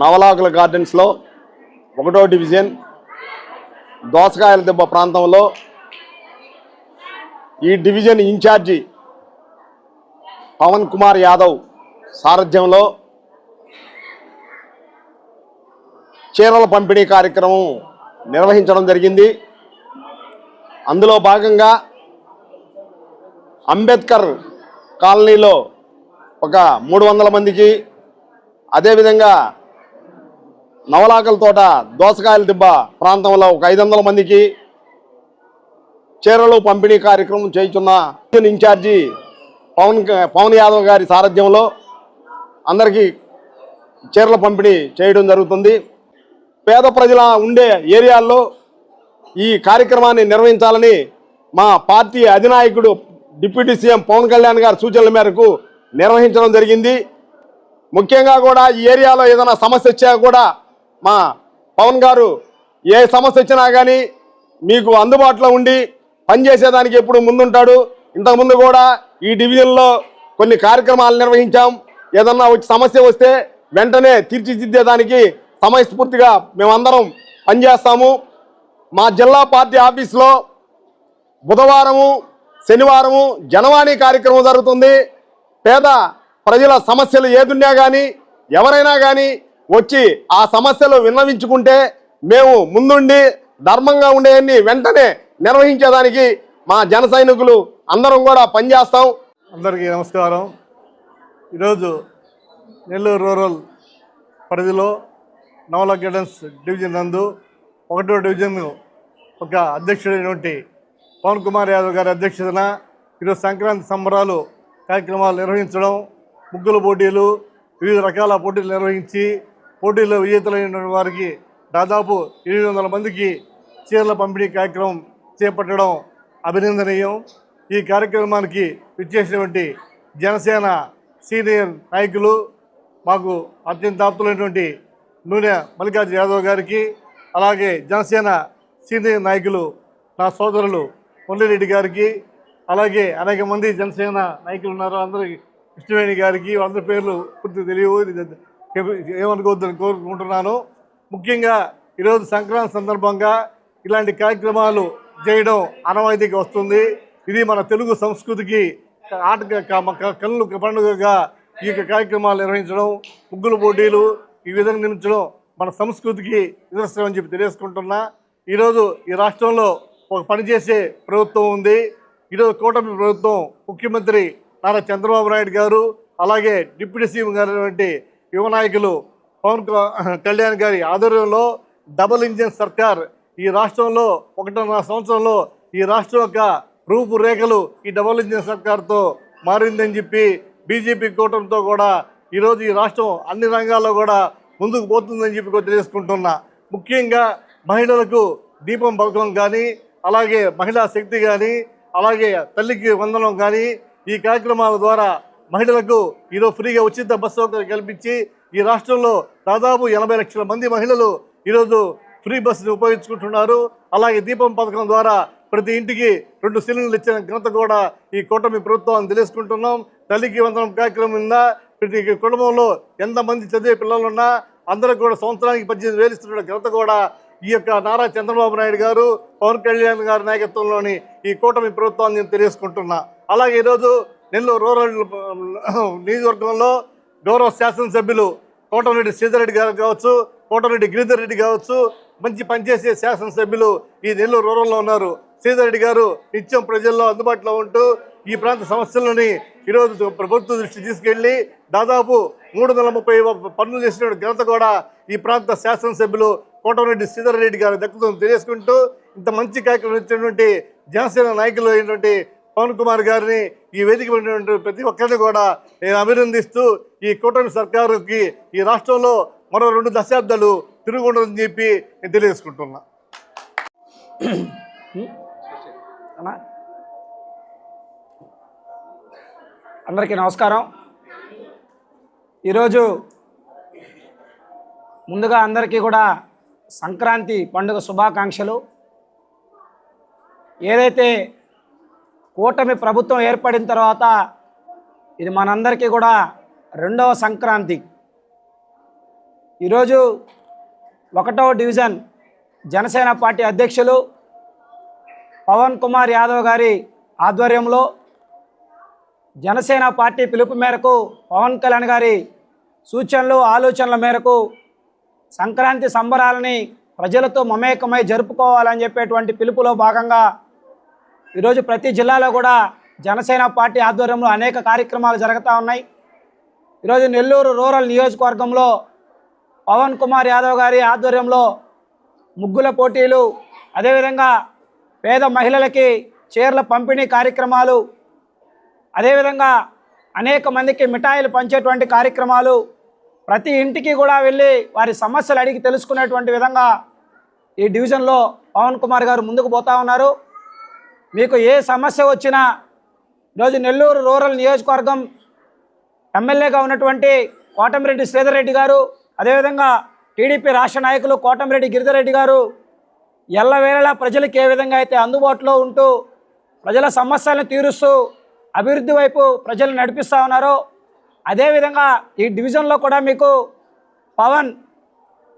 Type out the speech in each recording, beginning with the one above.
నవలాకుల గార్డెన్స్లో ఒకటో డివిజన్ దోసకాయల దెబ్బ ప్రాంతంలో ఈ division in charge Pawan Kumar Yadav సారథ్యంలో చీరల పంపిణీ కార్యక్రమం నిర్వహించడం జరిగింది. అందులో భాగంగా అంబేద్కర్ కాలనీలో ఒక మూడు వందల మందికి అదేవిధంగా నవలాకల తోట దోసకాయల దిబ్బ ప్రాంతంలో ఒక ఐదు వందల మందికి చీరలు పంపిణీ కార్యక్రమం చేయుచున్న ఇన్ఛార్జి పవన్ పవన్ యాదవ్ గారి సారథ్యంలో అందరికీ చీరల పంపిణీ చేయడం జరుగుతుంది. పేద ప్రజల ఉండే ఏరియాల్లో ఈ కార్యక్రమాన్ని నిర్వహించాలని మా పార్టీ అధినాయకుడు డిప్యూటీ సీఎం పవన్ కళ్యాణ్ గారి సూచనల మేరకు నిర్వహించడం జరిగింది. ముఖ్యంగా కూడా ఈ ఏరియాలో ఏదైనా సమస్య వచ్చా కూడా మా పవన్ గారు ఏ సమస్య వచ్చినా కానీ మీకు అందుబాటులో ఉండి పనిచేసేదానికి ఎప్పుడు ముందుంటాడు. ఇంతకుముందు కూడా ఈ డివిజన్లో కొన్ని కార్యక్రమాలు నిర్వహించాం. ఏదన్నా సమస్య వస్తే వెంటనే తీర్చిదిద్దేదానికి సమయస్ఫూర్తిగా మేమందరం పనిచేస్తాము. మా జిల్లా పార్టీ ఆఫీస్లో బుధవారము శనివారము జనవాణి కార్యక్రమం జరుగుతుంది. పేద ప్రజల సమస్యలు ఏదున్నా కానీ ఎవరైనా కానీ వచ్చి ఆ సమస్యలు విన్నవించుకుంటే మేము ముందుండి ధర్మంగా ఉండేవన్నీ వెంటనే నిర్వహించేదానికి మా జన సైనికులు అందరం కూడా పనిచేస్తాం. అందరికీ నమస్కారం. ఈరోజు నెల్లూరు రూరల్ పరిధిలో నవల గైడెన్స్ డివిజన్ నందు ఒకటో డివిజన్ ఒక అధ్యక్షుడైనటువంటి పవన్ కుమార్ యాదవ్ గారి అధ్యక్షతన ఈరోజు సంక్రాంతి సంబరాలు కార్యక్రమాలు నిర్వహించడం ముగ్గుల పోటీలు వివిధ రకాల పోటీలు నిర్వహించి పోటీల్లో విజేతలైన వారికి దాదాపు ఎనిమిది వందల మందికి చీరల పంపిణీ కార్యక్రమం చేపట్టడం అభినందనీయం. ఈ కార్యక్రమానికి విచ్చేసినటువంటి జనసేన సీనియర్ నాయకులు మాకు అత్యంత ఆప్తులైనటువంటి నూనె మల్లికార్జున యాదవ్ గారికి అలాగే జనసేన సీనియర్ నాయకులు నా సోదరులు మురళిరెడ్డి గారికి అలాగే అనేక మంది జనసేన నాయకులు ఉన్నారు. అందరికీ కృష్ణవేణి గారికి అందరి పేర్లు పూర్తి తెలియవు. ఏమనుకోవద్దని కోరుకుంటున్నాను. ముఖ్యంగా ఈరోజు సంక్రాంతి సందర్భంగా ఇలాంటి కార్యక్రమాలు చేయడం అనవాయితీగా వస్తుంది. ఇది మన తెలుగు సంస్కృతికి ఆట కళ్ళు పండుగగా ఈ యొక్క కార్యక్రమాలు నిర్వహించడం ముగ్గుల పోటీలు ఈ విధంగా నిర్మించడం మన సంస్కృతికి నిదర్శనం అని చెప్పి తెలియజేసుకుంటున్నా. ఈరోజు ఈ రాష్ట్రంలో ఒక పనిచేసే ప్రభుత్వం ఉంది. ఈరోజు కూటమి ప్రభుత్వం ముఖ్యమంత్రి నారా చంద్రబాబు నాయుడు గారు అలాగే డిప్యూటీ సీఎం గారు యువ నాయకులు పవన్ కళ్యాణ్ గారి ఆధ్వర్యంలో డబుల్ ఇంజిన్ సర్కార్ ఈ రాష్ట్రంలో ఒకటిన్నర సంవత్సరంలో ఈ రాష్ట్రం యొక్క రూపురేఖలు ఈ డబుల్ ఇంజిన్ సర్కార్తో మారిందని చెప్పి బీజేపీ కూటమితో కూడా ఈరోజు ఈ రాష్ట్రం అన్ని రంగాల్లో కూడా ముందుకు పోతుందని చెప్పి కూడా తెలియజేసుకుంటున్నా. ముఖ్యంగా మహిళలకు దీపం పథకం కానీ అలాగే మహిళా శక్తి కానీ అలాగే తల్లికి వందనం కానీ ఈ కార్యక్రమాల ద్వారా మహిళలకు ఈరోజు ఫ్రీగా ఉచిత బస్సు సౌకర్యం కల్పించి ఈ రాష్ట్రంలో దాదాపు ఎనభై లక్షల మంది మహిళలు ఈరోజు ఫ్రీ బస్సుని ఉపయోగించుకుంటున్నారు. అలాగే దీపం పథకం ద్వారా ప్రతి ఇంటికి రెండు సిలిండర్లు ఇచ్చిన ఘనత కూడా ఈ కూటమి ప్రభుత్వాన్ని తెలుసుకుంటున్నాం. తల్లికి వందనం కార్యక్రమం ఉందా? ప్రతి కుటుంబంలో ఎంతమంది చదివే పిల్లలున్నా అందరూ కూడా సంవత్సరానికి పద్దెనిమిది వేలు ఇస్తున్న ఘనత కూడా ఈ యొక్క నారా చంద్రబాబు నాయుడు గారు పవన్ కళ్యాణ్ గారి నాయకత్వంలోని ఈ కూటమి ప్రభుత్వాన్ని నేను తెలియజేసుకుంటున్నా అలాగే ఈరోజు నెల్లూరు రూరల్ నియోజకవర్గంలో గౌరవ శాసనసభ్యులు కోటమిరెడ్డి శ్రీధర్ గారు కావచ్చు కోటమిరెడ్డి గిరిధర్ రెడ్డి కావచ్చు మంచి పనిచేసే శాసనసభ్యులు ఈ నెల్లూరు రూరల్లో ఉన్నారు. శ్రీధర్ రెడ్డి గారు నిత్యం ప్రజల్లో అందుబాటులో ఉంటూ ఈ ప్రాంత సమస్యలని ఈరోజు ప్రభుత్వ దృష్టి తీసుకెళ్ళి దాదాపు మూడు వందల ముప్పై పనులు చేసిన ఘనత కూడా ఈ ప్రాంత శాసనసభ్యులు కోటమిరెడ్డి శ్రీధర్ రెడ్డి గారు దక్కుతుంది తెలియజేసుకుంటూ ఇంత మంచి కార్యక్రమం ఇచ్చినటువంటి జనసేన నాయకులు అయినటువంటి పవన్ కుమార్ గారిని ఈ వేదిక ఉన్నటువంటి ప్రతి ఒక్కరిని కూడా నేను అభినందిస్తూ ఈ కూటమి సర్కారుకి ఈ రాష్ట్రంలో మరో రెండు దశాబ్దాలు తిరుగుండదని చెప్పి నేను తెలియజేసుకుంటున్నా. అందరికీ నమస్కారం. ఈరోజు ముందుగా అందరికీ కూడా సంక్రాంతి పండుగ శుభాకాంక్షలు. ఏదైతే కూటమి ప్రభుత్వం ఏర్పడిన తర్వాత ఇది మనందరికీ కూడా రెండవ సంక్రాంతి. ఈరోజు ఒకటవ డివిజన్ జనసేన పార్టీ అధ్యక్షులు పవన్ కుమార్ యాదవ్ గారి ఆధ్వర్యంలో జనసేన పార్టీ పిలుపు మేరకు పవన్ కళ్యాణ్ గారి సూచనలు ఆలోచనల మేరకు సంక్రాంతి సంబరాలని ప్రజలతో మమేకమై జరుపుకోవాలని చెప్పేటువంటి పిలుపులో భాగంగా ఈరోజు ప్రతి జిల్లాలో కూడా జనసేన పార్టీ ఆధ్వర్యంలో అనేక కార్యక్రమాలు జరుగుతూ ఉన్నాయి. ఈరోజు నెల్లూరు రూరల్ నియోజకవర్గంలో పవన్ కుమార్ యాదవ్ గారి ఆధ్వర్యంలో ముగ్గుల పోటీలు అదేవిధంగా పేద మహిళలకి చీరల పంపిణీ కార్యక్రమాలు అదేవిధంగా అనేక మందికి మిఠాయిలు పంచేటువంటి కార్యక్రమాలు ప్రతి ఇంటికి కూడా వెళ్ళి వారి సమస్యలు అడిగి తెలుసుకునేటువంటి విధంగా ఈ డివిజన్లో పవన్ కుమార్ గారు ముందుకు పోతా ఉన్నారు. మీకు ఏ సమస్య వచ్చినా ఈరోజు నెల్లూరు రూరల్ నియోజకవర్గం ఎమ్మెల్యేగా ఉన్నటువంటి కోటమిరెడ్డి శ్రీధర్రెడ్డి గారు అదేవిధంగా టీడీపీ రాష్ట్ర నాయకులు కోటమిరెడ్డి గిరిధర్రెడ్డి గారు ఎల్లవేళలా ప్రజలకు ఏ విధంగా అయితే అందుబాటులో ఉంటూ ప్రజల సమస్యలను తీరుస్తూ అభివృద్ధి వైపు ప్రజలు నడిపిస్తూ ఉన్నారో అదేవిధంగా ఈ డివిజన్లో కూడా మీకు పవన్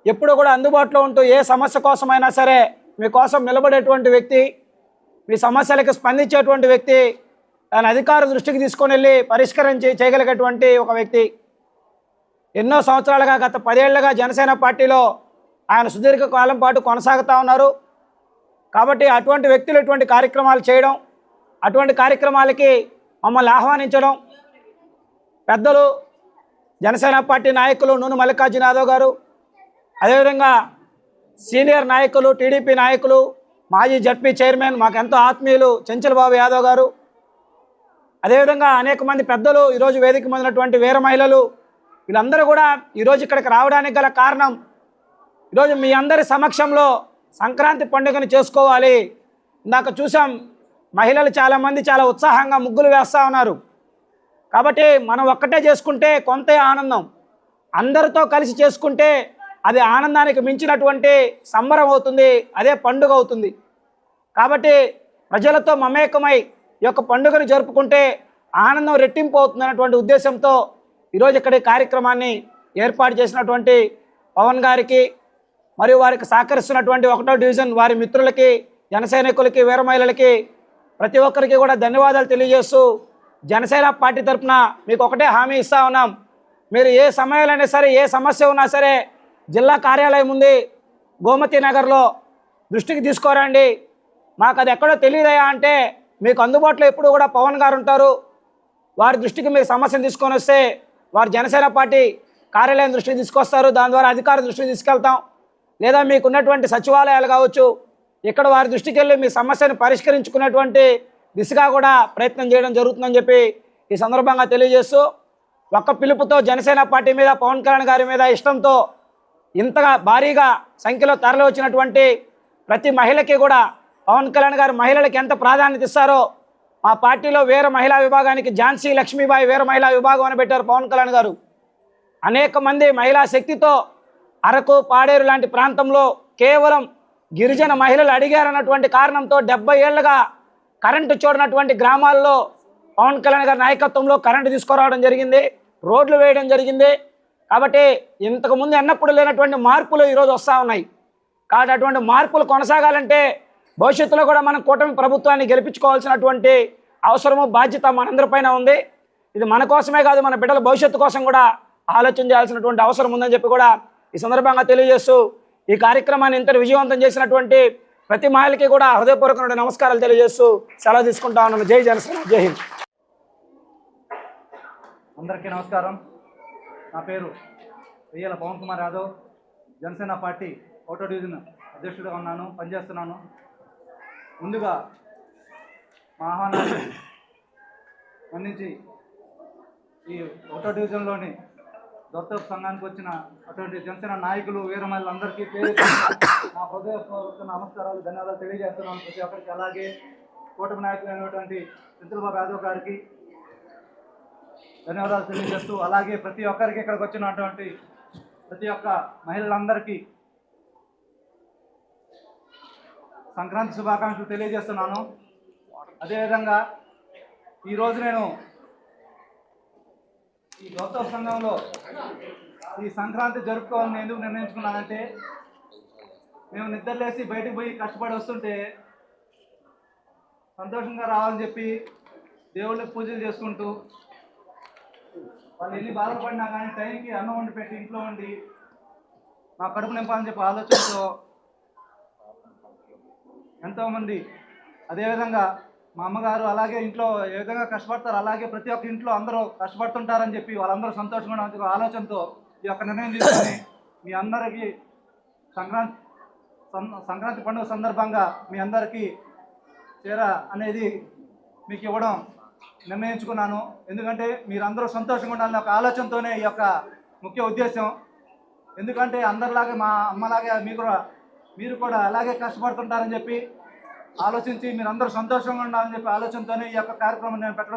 ఎప్పుడు కూడా అందుబాటులో ఉంటూ ఏ సమస్య కోసమైనా సరే మీకోసం నిలబడేటువంటి వ్యక్తి మీ సమస్యలకు స్పందించేటువంటి వ్యక్తి దాని అధికార దృష్టికి తీసుకొని వెళ్ళి పరిష్కరించి చేయగలిగేటువంటి ఒక వ్యక్తి. ఎన్నో సంవత్సరాలుగా గత పదేళ్ళుగా జనసేన పార్టీలో ఆయన సుదీర్ఘ కాలం పాటు కొనసాగుతూ ఉన్నారు. కాబట్టి అటువంటి వ్యక్తులు ఇటువంటి కార్యక్రమాలు చేయడం అటువంటి కార్యక్రమాలకి మమ్మల్ని ఆహ్వానించడం పెద్దలు జనసేన పార్టీ నాయకులు నూనె మల్లికార్జున యాదవ్ గారు అదేవిధంగా సీనియర్ నాయకులు టీడీపీ నాయకులు మాజీ జడ్పీ చైర్మన్ మాకు ఎంతో ఆత్మీయులు చెంచలబాబు యాదవ్ గారు. అదేవిధంగా అనేక మంది పెద్దలు ఈరోజు వేదిక పొందినటువంటి వీర మహిళలు వీళ్ళందరూ కూడా ఈరోజు ఇక్కడికి రావడానికి గల కారణం ఈరోజు మీ అందరి సమక్షంలో సంక్రాంతి పండుగను చేసుకోవాలి. ఇందాక చూసాం మహిళలు చాలామంది చాలా ఉత్సాహంగా ముగ్గులు వేస్తూ ఉన్నారు. కాబట్టి మనం ఒక్కటే చేసుకుంటే కొంత ఆనందం. అందరితో కలిసి చేసుకుంటే అది ఆనందానికి మించినటువంటి సంబరం అవుతుంది అదే పండుగ అవుతుంది. కాబట్టి ప్రజలతో మమేకమై ఈ యొక్క పండుగను జరుపుకుంటే ఆనందం రెట్టింపు అవుతుంది అన్నటువంటి ఉద్దేశంతో ఈరోజు ఇక్కడ కార్యక్రమాన్ని ఏర్పాటు చేసినటువంటి పవన్ గారికి మరియు వారికి సహకరిస్తున్నటువంటి ఒకటో డివిజన్ వారి మిత్రులకి జనసైనికులకి వీరమహిళలకి ప్రతి ఒక్కరికి కూడా ధన్యవాదాలు తెలియజేస్తూ జనసేన పార్టీ తరఫున మీకు ఒకటే హామీ ఇస్తా ఉన్నాం. మీరు ఏ సమయంలోనే సరే ఏ సమస్య ఉన్నా సరే జిల్లా కార్యాలయం ఉంది. గోమతి నగర్లో దృష్టికి తీసుకోరండి. మాకు అది ఎక్కడో తెలియదయా అంటే మీకు అందుబాటులో ఎప్పుడు కూడా పవన్ గారు ఉంటారు. వారి దృష్టికి మీరు సమస్యను తీసుకొని వస్తే వారు జనసేన పార్టీ కార్యాలయం దృష్టికి తీసుకొస్తారు. దాని ద్వారా అధికార దృష్టికి తీసుకెళ్తాం. లేదా మీకున్నటువంటి సచివాలయాలు కావచ్చు ఇక్కడ వారి దృష్టికి వెళ్ళి మీ సమస్యను పరిష్కరించుకునేటువంటి దిశగా కూడా ప్రయత్నం చేయడం జరుగుతుందని చెప్పి ఈ సందర్భంగా తెలియజేస్తూ ఒక్క పిలుపుతో జనసేన పార్టీ మీద పవన్ కళ్యాణ్ గారి మీద ఇష్టంతో ఇంతగా భారీగా సంఖ్యలో తరలి వచ్చినటువంటి ప్రతి మహిళకి కూడా పవన్ కళ్యాణ్ గారు మహిళలకు ఎంత ప్రాధాన్యత ఇస్తారో మా పార్టీలో వేరే మహిళా విభాగానికి ఝాన్సీ లక్ష్మీబాయి వేరే మహిళా విభాగం అని పెట్టారు పవన్ కళ్యాణ్ గారు. అనేక మంది మహిళా శక్తితో అరకు పాడేరు లాంటి ప్రాంతంలో కేవలం గిరిజన మహిళలు అడిగారన్నటువంటి కారణంతో డెబ్బై ఏళ్ళుగా కరెంటు చూడనటువంటి గ్రామాల్లో పవన్ కళ్యాణ్ గారి నాయకత్వంలో కరెంటు తీసుకురావడం జరిగింది రోడ్లు వేయడం జరిగింది కాబట్టి ఇంతకుముందు ఎన్నప్పుడు లేనటువంటి మార్పులు ఈరోజు వస్తూ ఉన్నాయి. కాబట్టి అటువంటి మార్పులు కొనసాగాలంటే భవిష్యత్తులో కూడా మనం కూటమి ప్రభుత్వాన్ని గెలిపించుకోవాల్సినటువంటి అవసరము బాధ్యత మనందరిపైన ఉంది. ఇది మన కోసమే కాదు మన బిడ్డల భవిష్యత్తు కోసం కూడా ఆలోచన చేయాల్సినటువంటి అవసరం ఉందని చెప్పి కూడా ఈ సందర్భంగా తెలియజేస్తూ ఈ కార్యక్రమాన్ని ఇంత విజయవంతం చేసినటువంటి ప్రతి మహిళకి కూడా హృదయపూర్వకమైన నమస్కారాలు తెలియజేస్తూ సెలవు తీసుకుంటా ఉన్నాను. జై జనసేన జై హింద్. అందరికీ నమస్కారం. నా పేరు వెయ్యల పవన్ కుమార్ యాదవ్. జనసేన పార్టీ ఓటో డివిజన్ అధ్యక్షుడిగా ఉన్నాను పనిచేస్తున్నాను. ముందుగా మా ఆహ్వానాన్ని మన్నించి ఈ ఓటో డివిజన్లోని దత్తపు సంఘానికి వచ్చిన అటువంటి జనసేన నాయకులు వీరమల్లందరికీ పేరు నా హృదయపూర్వక నమస్కారాలు ధన్యవాదాలు తెలియజేస్తున్నాను ప్రతి ఒక్కరికి. అలాగే కూటమి నాయకులైనటువంటి చంద్రబాబు యాదవ్ గారికి ధన్యవాదాలు తెలియజేస్తూ అలాగే ప్రతి ఒక్కరికి ఇక్కడికి వచ్చినటువంటి ప్రతి ఒక్క మహిళలందరికీ సంక్రాంతి శుభాకాంక్షలు తెలియజేస్తున్నాను. అదేవిధంగా ఈరోజు నేను ఈ గౌతవ సంఘంలో ఈ సంక్రాంతి జరుపుకోవాలని ఎందుకు నిర్ణయించుకున్నానంటే మేము నిద్రలేసి బయటకు పోయి కష్టపడి వస్తుంటే సంతోషంగా రావాలని చెప్పి దేవుళ్ళకి పూజలు చేసుకుంటూ వాళ్ళు ఎన్ని బాధపడినా కానీ టైంకి అన్నం వండి పెట్టి ఇంట్లో ఉండి మా కడుపు నింపాలని చెప్పి ఆలోచనతో ఎంతోమంది అదేవిధంగా మా అమ్మగారు అలాగే ఇంట్లో ఏ విధంగా కష్టపడతారు అలాగే ప్రతి ఒక్క ఇంట్లో అందరూ కష్టపడుతుంటారని చెప్పి వాళ్ళందరూ సంతోషంగా ఉండాలని ఆలోచనతో ఈ యొక్క నిర్ణయం తీసుకొని మీ అందరికీ సంక్రాంతి సంక్రాంతి పండుగ సందర్భంగా మీ అందరికీ చీర అనేది మీకు ఇవ్వడం నిర్ణయించుకున్నాను. ఎందుకంటే మీరందరూ సంతోషంగా ఉండాలని ఒక ఆలోచనతోనే ఈ యొక్క ముఖ్య ఉద్దేశం. ఎందుకంటే అందరిలాగే మా అమ్మలాగే మీరు కూడా మీరు కూడా అలాగే కష్టపడుతుంటారని చెప్పి ఆలోచించి మీరందరూ సంతోషంగా ఉండాలని చెప్పి ఆలోచనతోనే ఈ యొక్క కార్యక్రమం నేను పెట్టడం